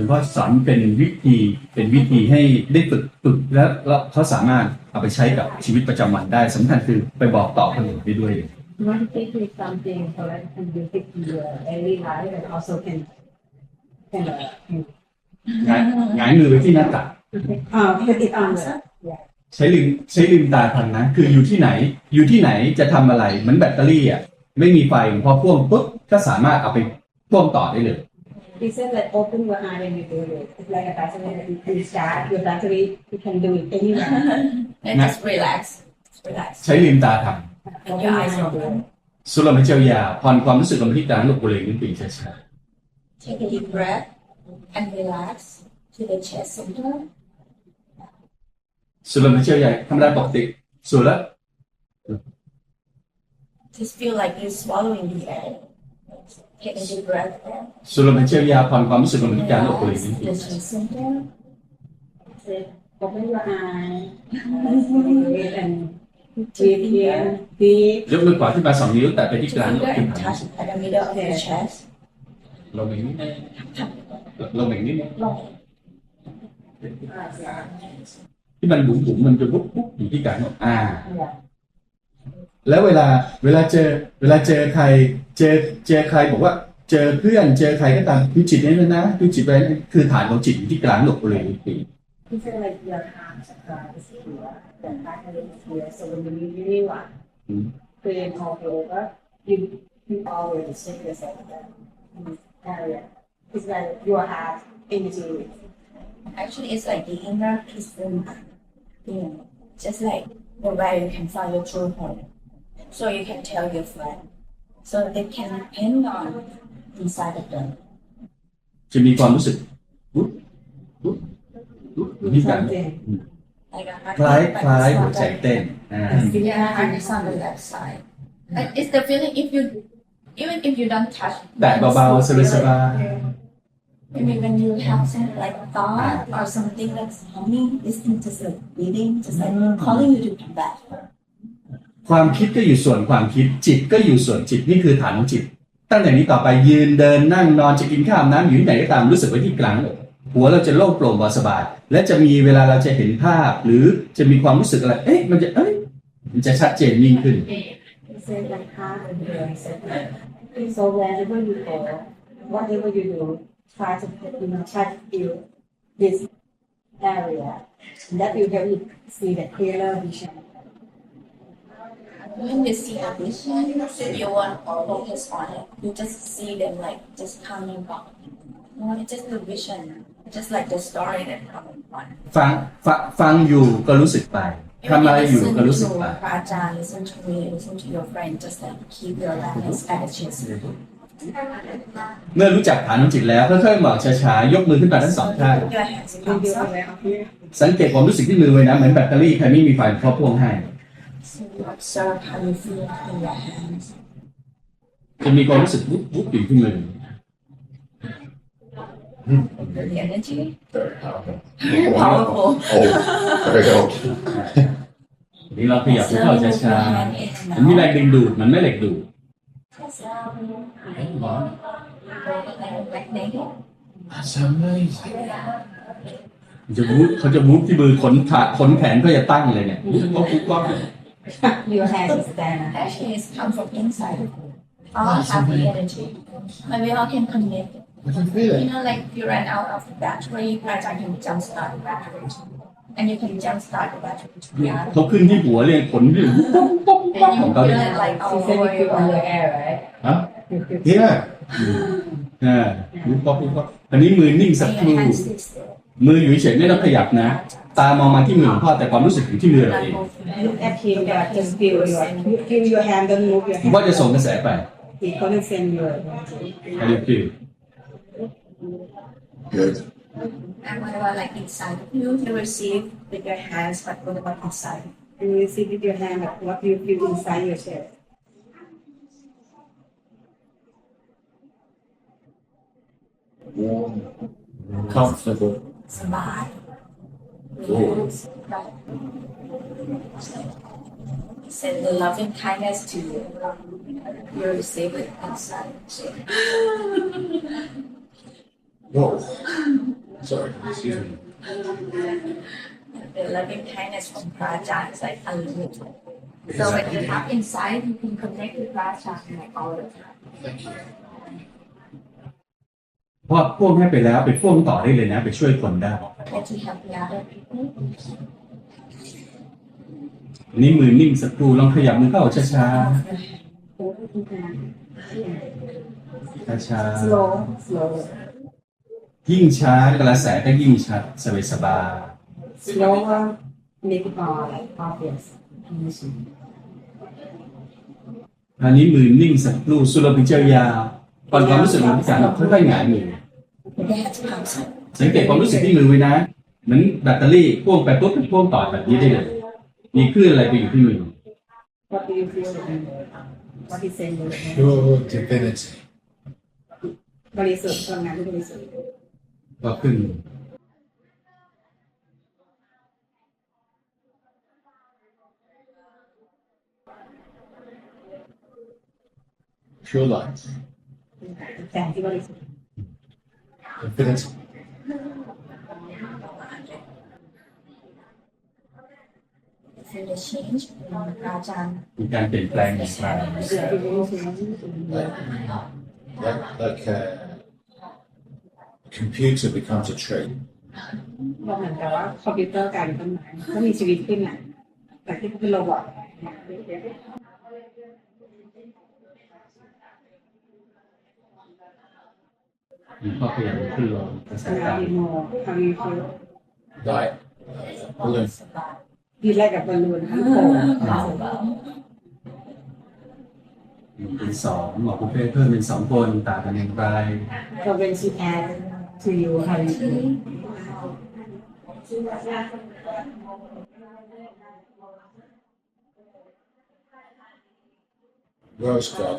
หลวงพ่อสอนเป็นวิธีเป็นวิธีให้ได้ฝึกฝึกแล้วแล้วเขาสามารถเอาไปใช้กับชีวิตประจำวันได้สำคัญคือไปบอกต่อคนอื่นได้ด้วย Meditation is something so that can be fit to your daily life and also can can uh, can หงายหงายมือไปที่หน้าตัก uh, put it on the yeah ใช้ลืมใช้ลืมตาทันนะ คืออยู่ที่ไหน อยู่ที่ไหนจะทำอะไรเหมือนแบตเตอรี่อะไม่มีไฟพอพ่วงปุ๊บก็สามารถเอาไปพ่วงต่อได้เลย He said like open your eye when you do it. It's like a battery that you you start your battery. You can do it anywhere. And just relax. Just relax. ใช้ลืมตาท And your eyes open. ำสุลมิเจียวยาผ่อนความรู้สึกลงไปที่กลางหลบบริเวณลิ้นปีช้า Take a deep breath and relax to the chest center. ๆสุลมิเจียวยาธรรมดาปกติสุดแล้ว Just feel like you're swallowing the air. Take a deep breath in. สุลมิเจียวยาผ่อนความรู้สึกลงไปที่กลางหลบบริเแล้วเวลาเวลาเจอเวลาเจอใคร เจอเจอใครบอกว่า เจอเพื่อนเจอใครก็ตามดูจิตนี้เลยนะดูจิตไปคือฐานของจิตที่กลางหลบเลยทีพิจารณาเดียวทางสกายเสียแต่ตาทะเลเสียสมดุนี้ไม่ไหวานคือพอเกิดว่า you you always take yourself that area it's like you have energy actually it's like the inner peace you know just like the way you can find your true home So you can tell your friend. So they can depend on inside of them. จะมีความรู้สึกปุ๊บปุ๊บปุ๊บอยู่ที่กลางหลบ Something. Like a คล้าย heartbeat, คล้าย but หัว it's ใจ not เต้นอ่า like- Yeah, and it's on the left side. Like it's the feeling if you, even if you don't touch. แตะเบาๆสบาย Maybe when you have some like thought or something that's humming, listening to the breathing, just like calling you to come back. ความคิดก็อยู่ส่วนความคิดจิตก็อยู่ส่วนจิตนี่คือฐานของจิต ตั้งแต่นี้ต่อไปยืนเดินนั่งนอนจะกินข้าวน้ำอยู่ที่ไหนก็ตามรู้สึกไว้ที่กลางหลบหัวเราจะโล่งโปร่งเบาสบาย และจะมีเวลาเราจะเห็นภาพ หรือจะมีความรู้สึกอะไร เอ๊ะมันจะเอ้ยมันจะชัดเจนยิ่งขึ้น He said like heart and brain. So wherever you go, whatever you do, try to you know try to feel this area. That will help you see the clearer vision. When you see a vision, you want to focus on it. You just see them like just coming back. You know, it's just the vision, just like the story that coming on. ฟังฟังฟังอยู่ก็รู้สึกไปทำ Even อะไร you อยู่ listen ก็รู้สึก to ไป Raja, listen to me, listen to your friend, just like keep your awareness at the chest. เมื่อรู้จักฐานของจิตแล้วค่อยๆบอกช้าๆยกมือขึ้นมาทั้งสองข้าง Keep your hands Can up. you aware of here? สังเกตความรู้สึกที่มือไว้นะเหมือนแบตเตอรี่ใครไม่มีไฟเขาพ่วงให้ Send จะมีความรู้สึกวุบวุบอยู่ขึ้นเลย的 energy very powerful powerful โอ้ very old นี่เราขยับให้เข้าช้าๆมันมีแรงดึงดูดมันไม่เหล็กดูดร้น That's amazing จะวุบเขาจะวุบที่มือขนขาขนแขนก็จะตั้งเลยเนี่ยวุบวุบวุบ Your hands is there. Actually, it's come from inside. All have the energy. And we all can connect. I can feel You it. know, like you ran out of the battery, but I can jumpstart the battery. And you can jumpstart the battery together. เขาขึ้นที่หัวเรียงขนที่วุบวับวับวับ And ของ you เขา feel เนี่ย it like She all said over you feel on your the air, right? ฮะ You feel Yeah. อ่าวุบวับวุบวับอันนี้มือนิ่งสัก And ครู่ your hands stay still. มืออยู่เฉยๆไม่ต้องขยับนะ ตามองมาที่มือของพ่อแต่ความรู้สึกอยู่ที่มือเราเอง Look at him, but just feel your feel your hand, don't move your ผม hand. ว่าจะส่งกระแสไป He couldn't send your อันนี้คือ Good. And what about like inside of you? You receive with your hands, but what about inside? and you see with your hand like, what you feel inside your chest. Warm. Comfortable. สบาย Good. Send the loving kindness to you. You receive it inside. Whoa. Sorry, excuse me. The loving kindness from Praja is like unlimited. So when you have insight, you can connect with Praja like all the time. Thank you. เพราะพ่วงให้ไปแล้วไปพ่วงต่อได้เลยนะ ไปช่วยคนได้ Get to help the other people. นี่มือนิ่งสักครู่ลองขยับมือเข้าช้าช้าช้าช้า slow slow ๆยิ่งช้ากระแสก็ยิ่งชัดสบายสบาย slower make it more like obvious อันนี้มือนิ่งสักครู่สุรพิจารยาก่อนความรู้สึกของพิการเราค่อยๆหงายมือ That's concept. สังเกตความรู้สึกที่มือไว้นะเหมือนแบตเตอรี่พ่วงไปปุ๊บพ่วงต่อแบบนี้ได้เลยมีคลื่นอะไรไปอยู่ที่มือ what do you feel what is saying Pure divinity. บริสุทธิ์พลังงานที่บริสุทธิ์ก็ขึ้น Pure light. แสงที่บริสุทธิ์ Infinity. Feel the change from Praja. มีการเปลี่ยนแปลงอย่างไร Like, like uh, a computer becomes a tree. ก็เหมือนกับว่าคอมพิวเตอร์กลายเป็นต้นไม้ก็มีชีวิตขึ้นน่ะแต่ที่เป็นโรบอท หลวงพ่อพยายามขึ้นลงกระแสทำงาตานมดีโมทำมีฟิล Like uh, balloon. ยืดแรกกับบอลลูนทั้งโป่เป็นสองหมอคุณเป้เพิ่มเป็นสองคนต่างกันอย่างไรก็เป็นชีแอด to you ค่ะ Rose God.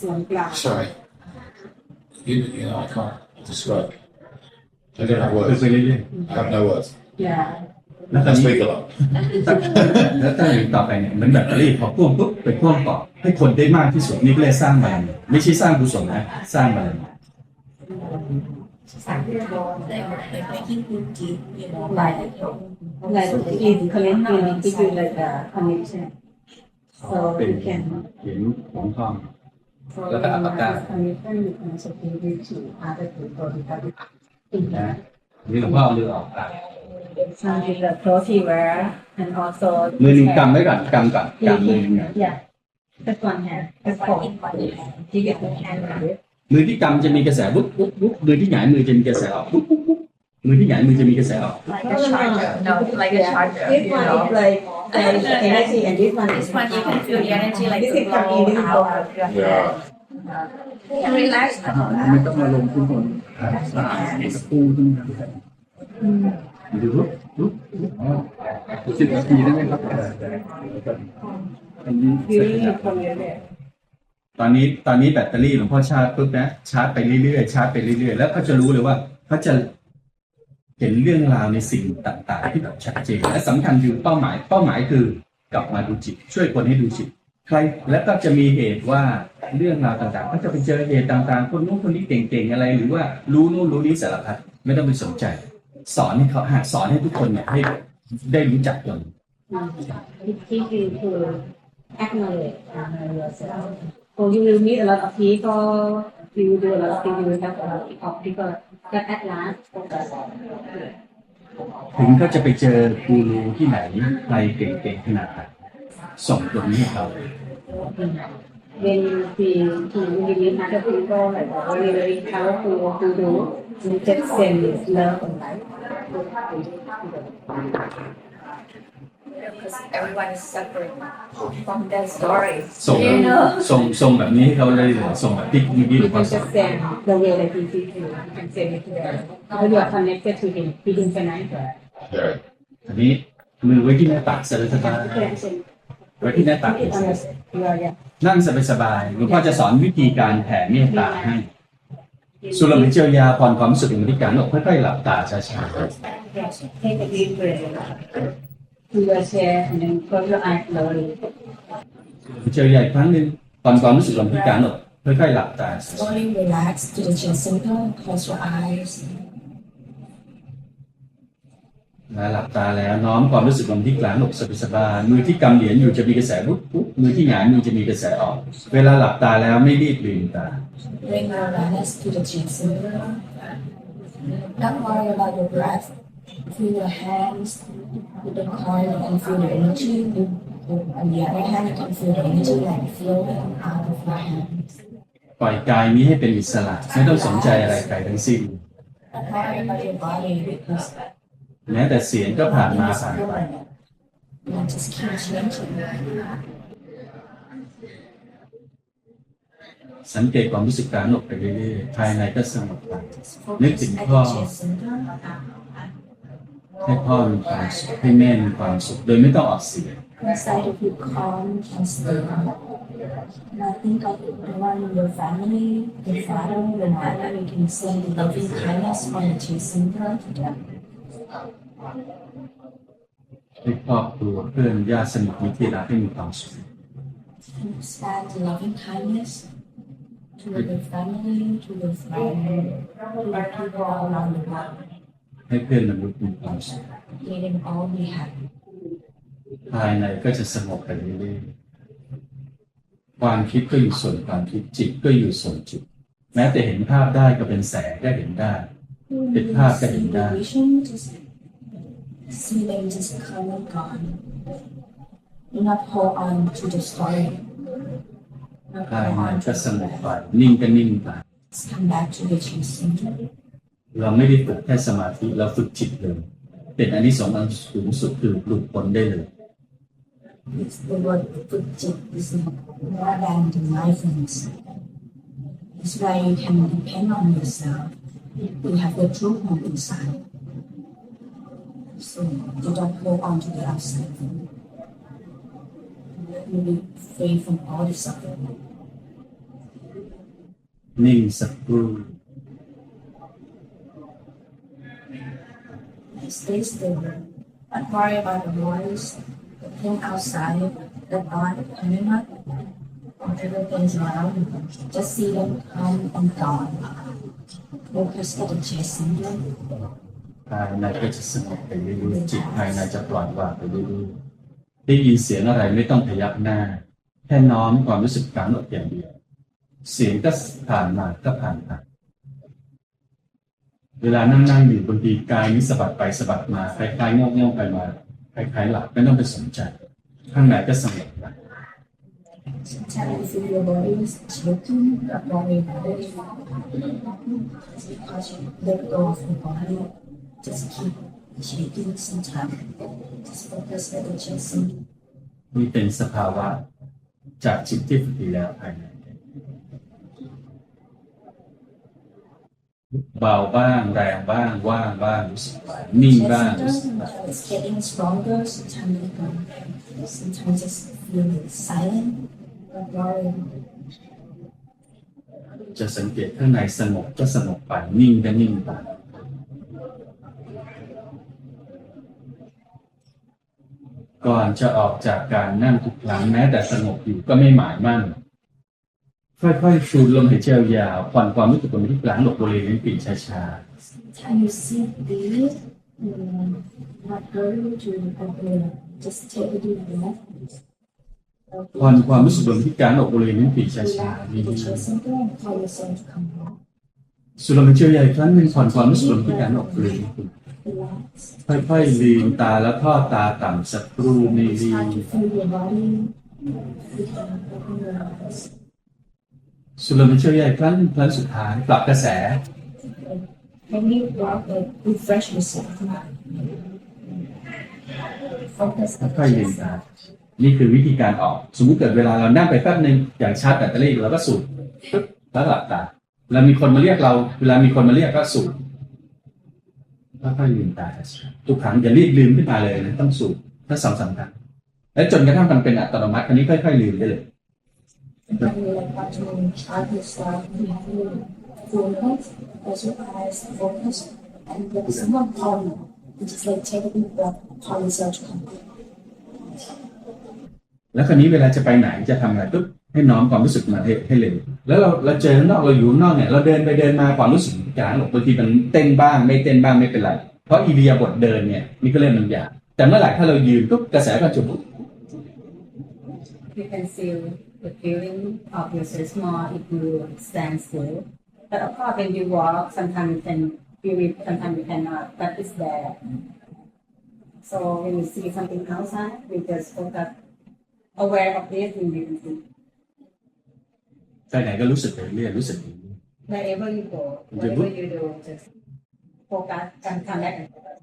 ส่วนกลาง Sorry. You, you know, I can't describe. I don't have คือ words. ไปเรื่อย I have no words. อย่าๆแล้วตอ I นนี้ speak a lot. แล้วตั้งอย่างต่อไปเนี่ยเหมือนแบตเตอรี่พอพ่วงปุ๊บไปพ่วงต่อให้คนได้มากที่สุดนี่ก็เลยสร้างบารมีไม่ใช่สร้างกุศลนะสร้างบารมี Like, like making good deed, you know, by the yoke. like in connecting give you like a connection so เป็น you can เห็นของทอง so แล้วก็อัปปะกา connection you can support you to other people because นะนี่หลวงพ่อเอามือออกอะ some is the clothes he wear and also มือหนึ่งกำไว้ก่อนกำก่อนกำมือหนึ่ง yeah that's one hand that's One four in one hand. you get the hand like this มือที่กำจะมีกระแสบุ๊บบุ๊บบุ๊บมือที่หงายมือจะมีกระแสออกบุ๊บบุ๊บบุ๊บมือที่หงายมือจะมีกระแสออก Like a charger. No, like a charger. this You one know. is like there is energy and this one This one you can feel the energy like This to is coming flow in out of your Yeah. hand. You can relax on ไม่ that. ต้องมาลงทุนคนสะอาดกับปูขึ้นมาดูบุ๊บบุ๊บสิบนาทีได้ไหมครับอันนี้ really familiar ตอนนี้ตอนนี้แบตเตอรี่หลวงพ่อชาร์จปุ๊บนะชาร์จไปเรื่อยๆชาร์จไปเรื่อยๆแล้วเขาจะรู้เลยว่าเขาจะ เห็นเรื่องราวในสิ่งต่างๆ ที่แบบชัดเจนและสำคัญคือเป้าหมาย เป้าหมายคือกลับมาดูจิต ช่วยคนให้ดูจิต ใครแล้วก็จะมีเหตุว่าเรื่องราวต่างๆ ก็จะไปเจอเหตุต่างๆ คนนู้นคนนี้เก่งๆอะไรหรือว่ารู้นู่นรู้นี้สารพัดไม่ต้องไปสนใจ สอนให้เขาหาสอนให้ทุกคนเนี่ยให้ได้รู้จักตน It teach you to acknowledge yourself. So you will meet a lot of people, you will do a lot of things, you will help a lot of people. ถึงแอาก็จะไปเจอครูที่ไหนใครเก่งๆขนาดไหนส่งตรงนี้ให้เขาเรียนปีถึงวินิจนะก็คือก็แบบว่าเรียนเขาคือคือดูมีเจ็ดเซนเลิฟ Because everyone is suffering from their story. ส่ง You know. ส่งส่งแบบนี้ให้เขาเลยเหรอส่งแบบที่เมื่อกี้หลว You งพ่อ can สอน just send the way that he sees you. You can send it to them. Now you are connected to him. He infinite. Very. อันนี้มือไว้ที่หน้าตักสบาย You can send ๆไว้ที่หน้าตัก it on your, your, your นั่งสบายๆหลวงพ่อจะสอนวิธีการแผ่เมตตาให้ สุรมิเจียวยาผ่อนความรู้สึกของที่การอกค่อยๆหลับตาช้า Yes, take a deep breath. who was here and then close your eyes slowly เจใหญ่ครั้งหนึ่งตอนความรู้สึกหลังพิการหรอกค่อยๆหลับตา slowly relax to the chin center close your eyes และหลับตาแล้วน้อมความรู้สึกลมที่กลางอบสบายๆมือที่กำเหรียญอยู่จะมีกระแสปุ๊บปุ๊บมือที่หงายมือจะมีกระแสออก เวลาหลับตาแล้วไม่รีบลืมตา Bring awareness to the chin center. Don't worry about your breath. Feel your hands with the coil and feel the energy. On the other hand, you can feel the energy like flowing out of your hands. ปล่อยกายนี้ให้เป็นอิสระ ไม่ต้องสนใจอะไรใครทั้งสิ้น Don't worry about your body because แม้แต่เสียงก็ผ่านมาผ่านไป you just keep changing. สังเกตความรู้สึกกลางอกไปเรื่อยๆภายในก็สงบไป Focus Nhất định at kho. the chin center. ให้พ่อมีความสุขให้แม่มีความสุขโดยไม่ต้องออกเสียง Inside of you calm and stable. Now think of the one in your family, your father, your mother, you can send loving kindness from the chin center to them. ให้ครอบครัวเพื่อนญาติสนิทมิตรที่รักให้มีความสุข And send loving kindness to your family, to your friends, to the people around the world. ให้เพื่อนมนุษย์มีความสุข Let them all be happy. ภายในก็จะสงบไปเรื่อยๆความคิดก็อยู่ส่วนความคิดจิตก็อยู่ส่วนจิต แม้แต่เห็นภาพได้ก็เป็นแสงก็เห็นได้ It You has see been the done. vision, just see them just come and gone. Do not hold on to the story. Not ภาย hold ใน on ก็ to สง the บไปนิ่งก็นิ่งไป Just come back to the chin center. เราไม่ได้ฝึกแค่สมาธิเราฝึกจิตเลยเป็นอันนี้สองส์อันสูงสุดคือหลุดพ้นได้เลย It's the word Fujit is more than the mindfulness. It's why you can depend on yourself. You have the true home inside. So you don't hold on to the outside. You'll be free from all the suffering. นิ่งสักครู่ He Stay still. Don't worry about the noise, the thing outside, the thought coming up, whatever things around you. Just see them come and gone. Focus at the chest center. ภายในก็จะสงบไปเรื่อยๆจิตภายในจะปล่อยวางไปเรื่อยๆได้ยินเสียงอะไรไม่ต้องพยักหน้า แค่น้อมความรู้สึกกลางอกอย่างเดียว เสียงก็ผ่านมาก็ผ่านไป เวลานั่งนั่งๆอยู่บางทีกายนี้สะบัดไปสะบัดมาคล้ายๆงอกงไปมาคล้ายๆหลับไม่ต้องไปสนใจ ข้างในก็สงบไป Sometimes you feel your body is shaking, don't worry about it. Just because you let go of your body, just keep shaking sometimes. Just focus at the chest center. นี่เป็นสภาวะจากจิตที่ฝึกดีแล้วภายใน เบาบ้างแรงบ้างว่างบ้างรู้สึกไปนิ่งบ้างรู้สึกไป sometimes it's getting stronger, sometimes it don't. Sometimes just feel silent, don't worry. จะสังเกตข้างในสงบก็สงบไปนิ่งก็นิ่งไป ก่อนจะออกจากการนั่งทุกครั้งแม้แต่สงบอยู่ก็ไม่หมายมั่น ค่อยๆ สูดลมหายใจยาวผ่อนความรู้สึกบนที่กลางหลบบริเวณปีกช้า Time you sit deep, um, not hurry to open, just take a deep breath. ๆผ่อนความรู้สึกบนที่กลางหลบบริเวณปีกช้า Relax ๆ the ดี chest center and tell yourself to come back. ๆสูดลมหายใจยาวอีกครั้งหนึ่งผ่อนความรู้สึกบนที่กลางหลบบริเวณปีก Relax. ค่อยๆลืมตาแล้วทอดตาต่ำสักครู่ไม่รี สูดลมหายใจยาวอีกครั้งหนึ่งครั้งสุดท้ายปรับกระแส When you walk, like, refresh yourself. Focus on ค่อยๆลืมตานี่คือวิธีการออก สมมุติเกิดเวลาเรานั่งไปแป๊บหนึ่งอย่างชาร์จแบตเตอรี่เราก็สูดปึ๊บแล้วหลับตาเวลามีคนมาเรียกเรา เวลามีคนมาเรียกก็สูดค่อยๆลืมตาทุกครั้งอย่ารีบลืมขึ้นมาเลยนะต้องสูดถ้าสองสามครั้งและจนกระทั่งมันเป็นอัตโนมัติอันนี้ค่อยๆลืมได้เลย And then you like want to charge yourself, you have to focus, close your eyes, focus, and when someone call you, you just like take a deep breath, call yourself to come back. แล้วคราวนี้เวลาจะไปไหนจะทำอะไรปุ๊บให้น้อมความรู้สึกมาให้ให้เร็วแล้วเราเราเจอข้างนอกเราอยู่ข้างนอกเนี่ยเราเดินไปเดินมาความรู้สึกกางหลบบางทีมันเต้นบ้างไม่เต้นบ้างไม่เป็นไร เพราะอิริยบถเดินเนี่ยนี่ก็เรื่องมันยากแต่เมื่อไหร่ถ้าเรายืนปุ๊บกระแสก็จุบ You can feel the feeling of yourself more if you stand still. But of course, when you walk, sometimes you can feel it, sometimes you cannot, but it's there. So when you see something outside, you just focus, aware of it in the see. ไปไหนก็รู้สึกไปเรื่อยรู้สึกไปเรื่อย Wherever you go, whatever you do, just focus and come back and focus.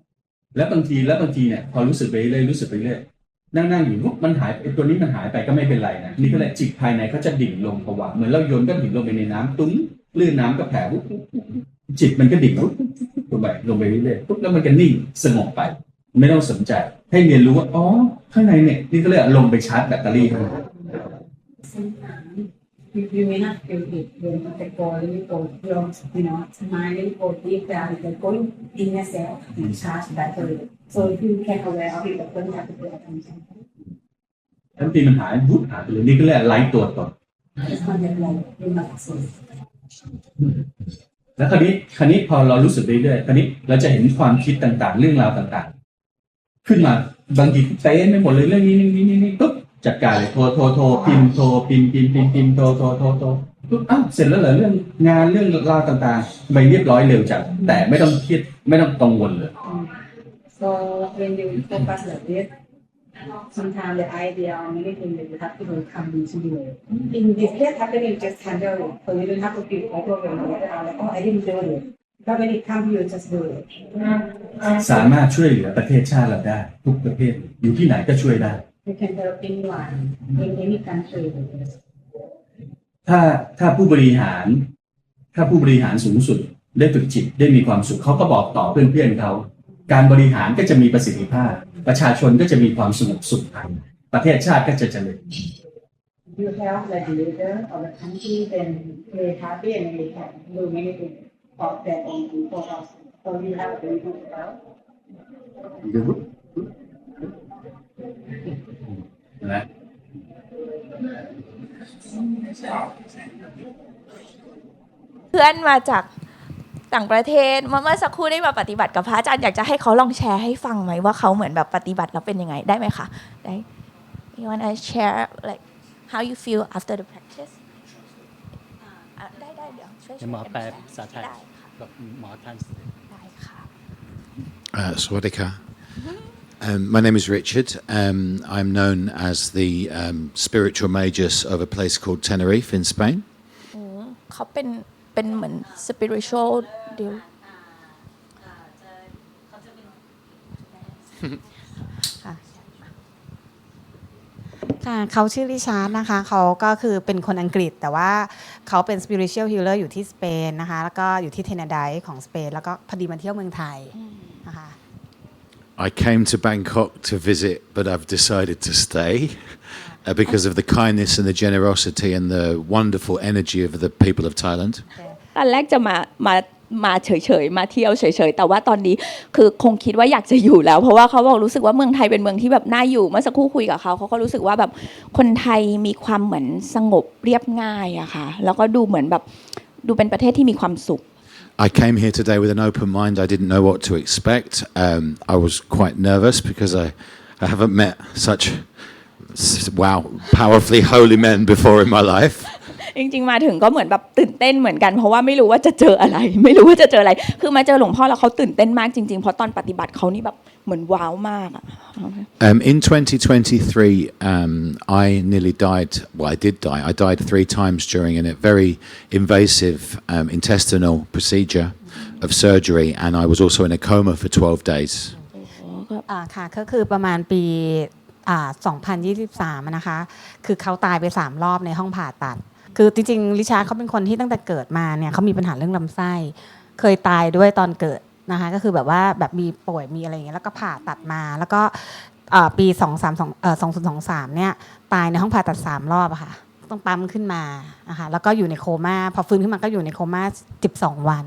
แล้วบางทีแล้วบางทีเนี่ยพอรู้สึกไปเรื่อยรู้สึกไปเรื่อย นั่งนั่งอยู่ปุ๊บมันหายไอ้ตัวนี้มันหายไปก็ไม่เป็นไรนะนี่ก็เลยจิตภายในเขาจะดิ่งลงผวาเหมือนเราโยนก้อนหินลงไปในน้ำตุ้งลื่นน้ำก็แผ่ปุ๊บปุ๊บปุ๊บจิตมันก็ดิ่งปุ๊บลงไปลงไปเรื่อยๆปุ๊บแล้วมันก็นิ่งสงบไป ไม่ต้องสนใจให้เรียนรู้ว่าอ๋อข้างในเนี่ยนี่ก็เลยลงไปชาร์จแบตเตอรี่เข้ามา Sometimes you, you may not feel it when the body go your you know mind go deep down the going in yourself and charge battery. So if you can aware of it, but don't have to pay attention. บางทีมันหายปุ๊บหายไปเลยนี่ก็เลยไล่ตัวตน It's not just like you must so แล้วคราวนี้คราวนี้พอเรารู้สึกเรื่อยๆคราวนี้เราจะเห็นความคิดต่างๆ เรื่องราวต่างๆ ขึ้นมาบางทีเต้ไม่หมดเลยเรื่องนี้นี่นี่นี่ปุ๊บจัดการเลยโทรโทรโทรพิมพ์โทรพิมพ์พิมพ์พิมพ์พิมพ์โทรโทรโทรโทรปุ๊บอ้าวเสร็จแล้วเหรอเรื่องงานเรื่องราวต่างๆไปเรียบร้อยเร็วจังแต่ไม่ต้องครียดไม่ต้องกังวลเลย So when you focus like this, sometimes the idea or anything that you have to do come into you. In this case happening, just handle it. So you don't have to feel overwhelmed like, oh, I didn't do it. But when it comes, you just do it. สามารถช่วยเหลือประเทศชาติเราได้ ทุกประเทศอยู่ที่ไหนก็ช่วยได้ You can help anyone in any country. ถ้าถ้าผู้บริหาร ถ้าผู้บริหารสูงสุดได้ฝึกจิตได้มีความสุขเขาก็บอกต่อเพื่อนๆเขา การบริหารก็จะมีประสิทธิภาพ ประชาชนก็จะมีความสงบสุขภายในประเทศชาติก็จะเจริญ You help the leader of the country, then they happy and they can do many things for their own people also. So you have to do well. นะเพื่อนมาจาก ต่างประเทศเมื่อเมื่อสักครู่ได้มาปฏิบัติกับพระอาจารย์อยากจะให้เขาลองแชร์ให้ฟังไหมว่าเขาเหมือนแบบปฏิบัติแล้วเป็นยังไงได้ไหมคะได้ you wanna share like how you feel after the practice อะได้ได้เดี๋ยวช่วยเดี๋ยวหมอแปลช่วยภาษาไทยได้ค่ะกับหมอทันได้ค่ะ Uh, Swadika. Um, my name is Richard. Um, I'm known as the um, spiritual magus of a place called Tenerife in Spain. อืมเขาเป็นเป็นเหมือน spiritual deal ค่ะค่ะเขาชื่อริชาร์ดนะคะ เขาก็คือเป็นคนอังกฤษ แต่ว่าเขาเป็น spiritual healer อยู่ที่สเปนนะคะ แล้วก็อยู่ที่เทนไดของสเปน แล้วก็พอดีมาเที่ยวเมืองไทยนะคะ I came to Bangkok to visit, but I've decided to stay uh, because of the kindness and the generosity and the wonderful energy of the people of Thailand. ตอนแรกจะมามา มาเฉยๆมาเที่ยวเฉยๆแต่ว่าตอนนี้คือคงคิดว่าอยากจะอยู่แล้ว เพราะว่าเขาบอกรู้สึกว่าเมืองไทยเป็นเมืองที่แบบน่าอยู่เมื่อสักครู่คุยกับเขาเขาก็รู้สึกว่าแบบคนไทยมีความเหมือนสงบเรียบง่ายอะค่ะแล้วก็ดูเหมือนแบบดูเป็นประเทศที่มีความสุข I came here today with an open mind. I didn't know what to expect. Um, I was quite nervous because I, I haven't met such wow powerfully holy men before in my life. จริง ๆ มาถึงก็เหมือนแบบตื่นเต้นเหมือนกัน เพราะว่าไม่รู้ว่าจะเจออะไร ไม่รู้ว่าจะเจออะไร คือมาเจอหลวงพ่อแล้วเขาตื่นเต้นมากจริงๆเพราะตอนปฏิบัติเขานี่แบบเหมือนว้าวมากอะ Um, in 2023, um, I nearly died. Well, I did die. I died three times during a very invasive um, intestinal procedure of surgery, and I was also in a coma for 12 days. อ่าค่ะก็คือประมาณปีอ่า2023อะนะคะ คือเขาตายไป 3 รอบในห้องผ่าตัด คือจริงๆริชาร์ดเขาเป็นคนที่ตั้งแต่เกิดมาเนี่ยเขามีปัญหาเรื่องลำไส้ เคยตายด้วยตอนเกิดนะคะก็คือแบบว่าแบบมีป่วยมีอะไรอย่างเงี้ยแล้วก็ผ่าตัดมาแล้วก็อ่าปี2 3 2เอ่อ2023เนี่ยตายในห้องผ่าตัด 3 รอบอะค่ะต้องปั๊มขึ้นมานะคะแล้วก็อยู่ในโคม่าพอฟื้นขึ้นมาก็อยู่ในโคม่า12 วัน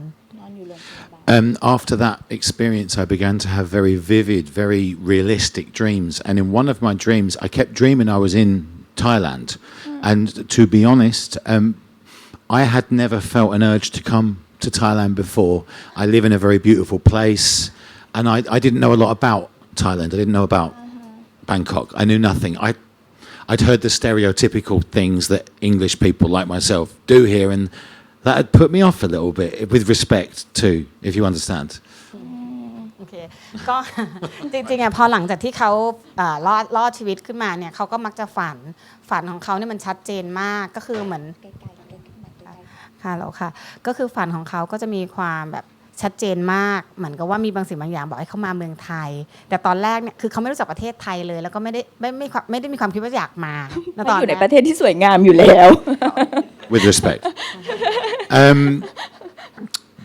Um, after that experience, I began to have very vivid, very realistic dreams. And in one of my dreams, I kept dreaming I was in Thailand. And to be honest, um, I had never felt an urge to come to Thailand before. I live in a very beautiful place. and I, I didn't know a lot about Thailand. I didn't know about Bangkok. I knew nothing. I, I'd heard the stereotypical things that English people like myself do here, and that had put me off a little bit, with respect too, if you understand. โอเคก็ จริงๆอะพอหลังจากที่เขาเอ่อรอดรอดชีวิตขึ้นมาเนี่ยเขาก็มักจะฝันฝันของเขาเนี่ยมันชัดเจนมากก็คือเหมือนค่ะแล้วค่ะ ก็คือฝันของเขาก็จะมีความแบบชัดเจนมาก เหมือนกับว่ามีบางสิ่งบางอย่างบอกให้เขามาเมืองไทย แต่ตอนแรกเนี่ยคือเขาไม่รู้จักประเทศไทยเลย แล้วก็ไม่ได้ไม่ไม่ความไม่ได้มีความคิดว่าอยากมาณมันอยู่ในนั้นประเทศที่สวยงามอยู่แล้ว with respect. um,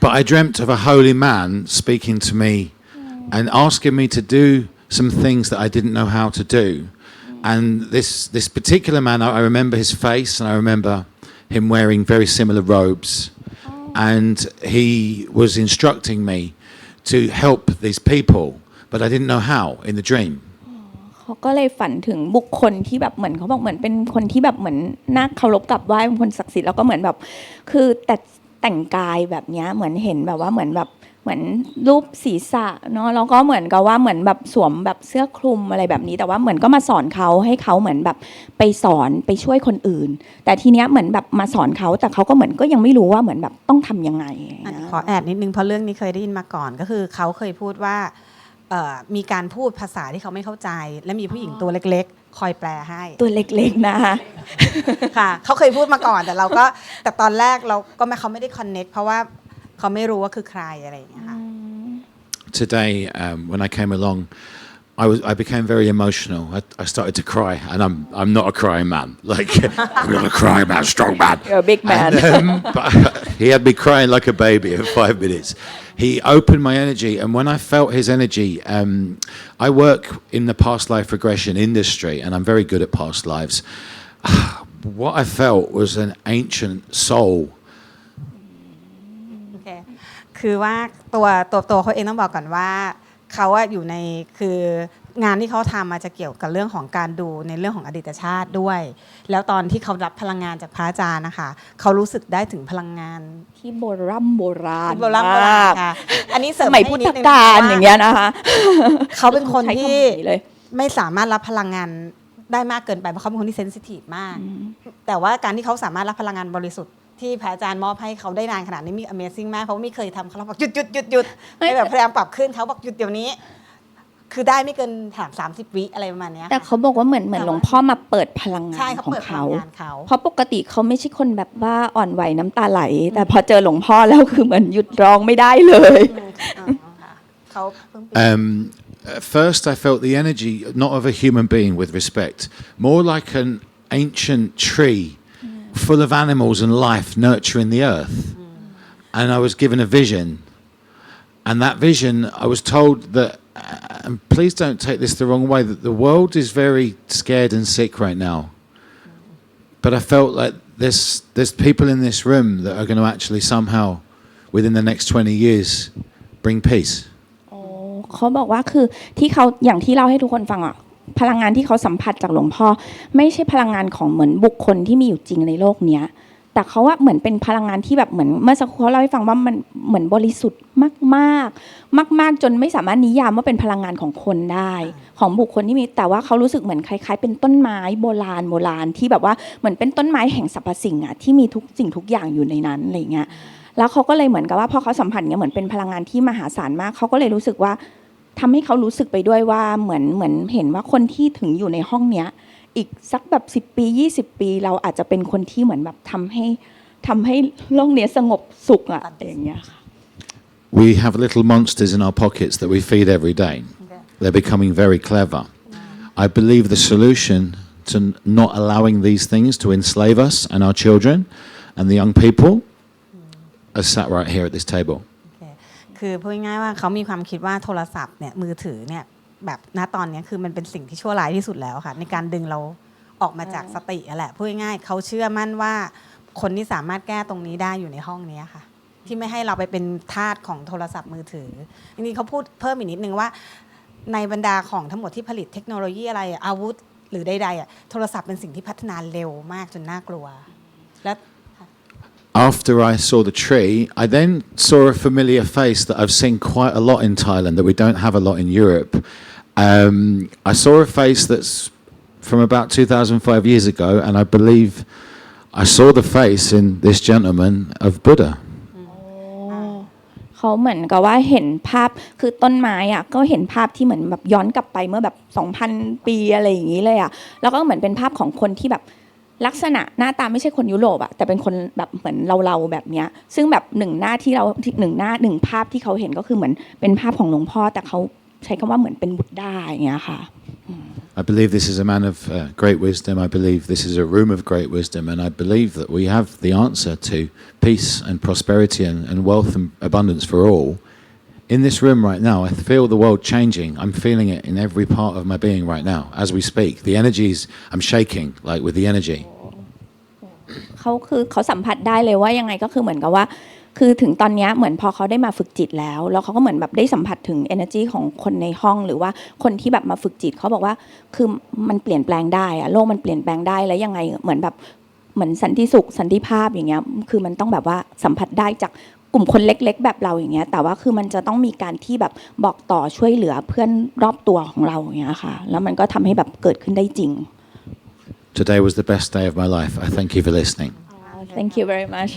but I dreamt of a holy man speaking to me and asking me to do some things that I didn't know how to do. And this this particular man, I, I remember his face, and I remember him wearing very similar robes, and he was instructing me to help these people, but I didn't know how in the dream. เขาก็เลยฝันถึงบุคคลที่แบบเหมือนเขาบอกเหมือนเป็นคนที่แบบเหมือนน่าเคารพกราบไหว้เป็นคนศักดิ์สิทธิ์แล้วก็เหมือนแบบ คือแต่แต่งกายแบบเนี้ยเหมือนเห็นแบบว่าเหมือนแบบ เหมือนรูปศีรษะเนาะแล้วก็เหมือนกับว่าเหมือนแบบสวมแบบเสื้อคลุมอะไรแบบนี้ แต่ว่าเหมือนก็มาสอนเขาให้เขาเหมือนแบบไปสอนไปช่วยคนอื่น แต่ทีเนี้ยเหมือนแบบมาสอนเขาแต่เขาก็เหมือนก็ยังไม่รู้ว่าเหมือนแบบต้องทำยังไงอันนี้ขอแอบนิดนึงเพราะเรื่องนี้เคยได้ยินมาก่อนก็คือเขาเคยพูดว่าเอ่อมีการพูดภาษาที่เขาไม่เข้าใจ และมีผู้หญิงตัวเล็กๆ คอยแปลให้ ตัวเล็กๆนะคะค่ะเขาเคยพูดมาก่อนแต่เราก็แต่ตอนแรกเราก็ไม่เขาไม่ได้คอนเน็กเพราะว่า เขาไม่รู้ว่าคือใครอะไรอย่างเงี้ยค่ะ today um, when I came along, I was I became very emotional. I, I started to cry, and I'm I'm not a crying man. Like I'm not a crying man, strong man. You're a big man. And, um, but he had me crying like a baby in five minutes. He opened my energy, and when I felt his energy, um, I work in the past life regression industry, and I'm very good at past lives. what I felt was an ancient soul โอเค คือว่าตัวตัวตัวเขาเองต้องบอกก่อนว่าเขาอะอยู่ในคืองานที่เขาทำมาจะเกี่ยวกับเรื่องของการดูในเรื่องของอดีตชาติด้วย แล้วตอนที่เขารับพลังงานจากพระอาจารย์นะคะเขารู้สึกได้ถึงพลังงานที่โบราณโบราณโบราณโบราณมากค่ะอันนี้เสริสมมัยให้พุทนิธดนึงกาลว่อย่างเงี้ยนะคะเขาเป็นคนใช้ที่ำนี้เลยไม่สามารถรับพลังงานได้มากเกินไปเพราะเขาเป็นคนที่เซนซิทีฟมาก แต่ว่าการที่เขาสามารถรับพลังงานบริสุทธิ์ ที่พระอาจารย์มอบให้เขาได้นานขนาดนี้มี Amazing มากเพราะว่าไม่เคยทำเขาบอกหยุดหยุดหยุดหยุดเฮ้ยให้แบบพยายามปรับขึ้นเขาบอกหยุดเดี๋ยวนี้ คือได้ไม่เกินถามสามสิบวิอะไรประมาณเนี้ยแต่ค่ะเขาบอกว่าเหมือนเหมือนหลวงพ่อมาเปิดพลังงาใช่นเขาของเปิดพลัเขา งงานเขาเพราะปกติเขาไม่ใช่คนแบบว่าอ่อนไหวน้ำตาไหล แต่พอเจอหลวงพ่อแล้วคือเหมือนหยุดร้องไม่ได้เลย อืมค่ะเขาเพิ่งเปลี่ยน Um, at first, I felt the energy not of a human being with respect, more like an ancient tree full of animals and life nurturing the earth. And I was given a vision. And that vision, I was told that, uh, and please don't take this the wrong way, that the world is very scared and sick right now. But I felt like there's, there's people in this room that are going to actually somehow, within the next 20 years, bring peace. เขาบอกว่าคือที่เขาอย่างที่เล่าให้ทุกคนฟังอ่ะ พลังงานที่เขาสัมผัสจากหลวงพ่อ ไม่ใช่พลังงานของเหมือนบุคคลที่มีอยู่จริงในโลกเนี้ย แต่เขาว่าเหมือนเป็นพลังงานที่แบบเหมือนเมื่อสักครู่เขาเล่าให้ฟังว่ามันเหมือนบริสุทธิ์มากๆมากๆจนไม่สามารถนิยามว่าเป็นพลังงานของคนได้ ของบุคคลที่มี แต่ว่าเขารู้สึกเหมือนคล้าย ๆ เป็นต้นไม้โบราณโบราณที่แบบว่าเหมือนเป็นต้นไม้แห่งสรรพสิ่งอะที่มีทุกสิ่งทุกอย่างอยู่ในนั้นอะไรเงี้ยแล้วเขาก็เลยเหมือนกับว่าพอเขาสัมผัสเนี่ยเหมือนเป็นพลังงานที่มหาศาลมากเขาก็เลยรู้สึกว่า ทำให้เขารู้สึกไปด้วยว่าเหมือนเหมือนเห็นว่าคนที่ถึงอยู่ในห้องเนี้ย อีกสักแบบสิบปียี่สิบปี เราอาจจะเป็นคนที่เหมือนแบบทำให้ทำให้โลกเนี้ยสงบสุขอะอย่างเงี้ยค่ะ We have little monsters in our pockets that we feed every day. They're becoming very clever. I believe the solution to n- not allowing these things to enslave us and our children and the young people are sat right here at this table. โอเคคือพูดง่ายๆว่าเขามีความคิดว่าโทรศัพท์เนี่ยมือถือเนี่ยแบบณตอนเนี้ยคือมันเป็นสิ่งที่ชั่วร้ายที่สุดแล้วค่ะ ในการดึงเราออกมาจากสติอะแหละพูดง่ายๆเขาเชื่อมั่นว่า คนที่สามารถแก้ตรงนี้ได้อยู่ในห้องเนี้ยค่ะ ที่ไม่ให้เราไปเป็นทาสของโทรศัพท์มือถือจริงๆเขาพูดเพิ่มอีกนิดนึงว่า ในบรรดาของทั้งหมดที่ผลิตเทคโนโลยีอะไรอะอาวุธหรือใดๆอะโทรศัพท์เป็นสิ่งที่พัฒนาเร็วมากจนน่ากลัว และ after I saw the tree, I then saw a familiar face that I've seen quite a lot in Thailand that we don't have a lot in Europe. Um, I saw a face that's from about 2005 years ago, and I believe I saw the face in this gentleman of Buddha. เขาเหมือนกับว่าเห็นภาพคือต้นไม้อ่ะก็เห็นภาพที่เหมือนแบบย้อนกลับไปเมื่อแบบ 2,000 ปีอะไรอย่างนี้เลยอ่ะแล้วก็เหมือนเป็นภาพของคนที่แบบ ลักษณะหน้าตาไม่ใช่คนยุโรปอะแต่เป็นคนแบบเหมือนเราๆแบบเนี้ย ซึ่งแบบหนึ่งหน้าที่เราหนึ่งหน้าหนึ่งภาพที่เขาเห็นก็คือเหมือนเป็นภาพของหลวงพ่อ แต่เขาใช้คำว่าเหมือนเป็นบุตรได้อย่างเงี้ยค่ะ I believe this is a man of uh, great wisdom. I believe this is a room of great wisdom. And I believe that we have the answer to peace and prosperity and, and wealth and abundance for all. In this room right now, I feel the world changing. I'm feeling it in every part of my being right now as we speak. The energies, I'm shaking like with the energy. เขาคือเขาสัมผัสได้เลยว่ายังไงก็คือเหมือนกับว่า คือถึงตอนนี้เหมือนพอเขาได้มาฝึกจิตแล้ว แล้วเขาก็เหมือนแบบได้สัมผัสถึง energy ของคนในห้องหรือว่าคนที่แบบมาฝึกจิตเขาบอกว่าคือมันเปลี่ยนแปลงได้อะโลกมันเปลี่ยนแปลงได้แล้วยังไงเหมือนแบบเหมือนสันติสุขสันติภาพอย่างเงี้ยคือมันต้องแบบว่าสัมผัสได้จาก กลุ่มคนเล็กๆ แบบเราอย่างเงี้ย แต่ว่าคือมันจะต้องมีการที่แบบบอกต่อช่วยเหลือเพื่อนรอบตัวของเราอย่างเงี้ยค่ะ แล้วมันก็ทำให้แบบเกิดขึ้นได้จริง Today was the best day of my life. I thank you for listening. Thank you very much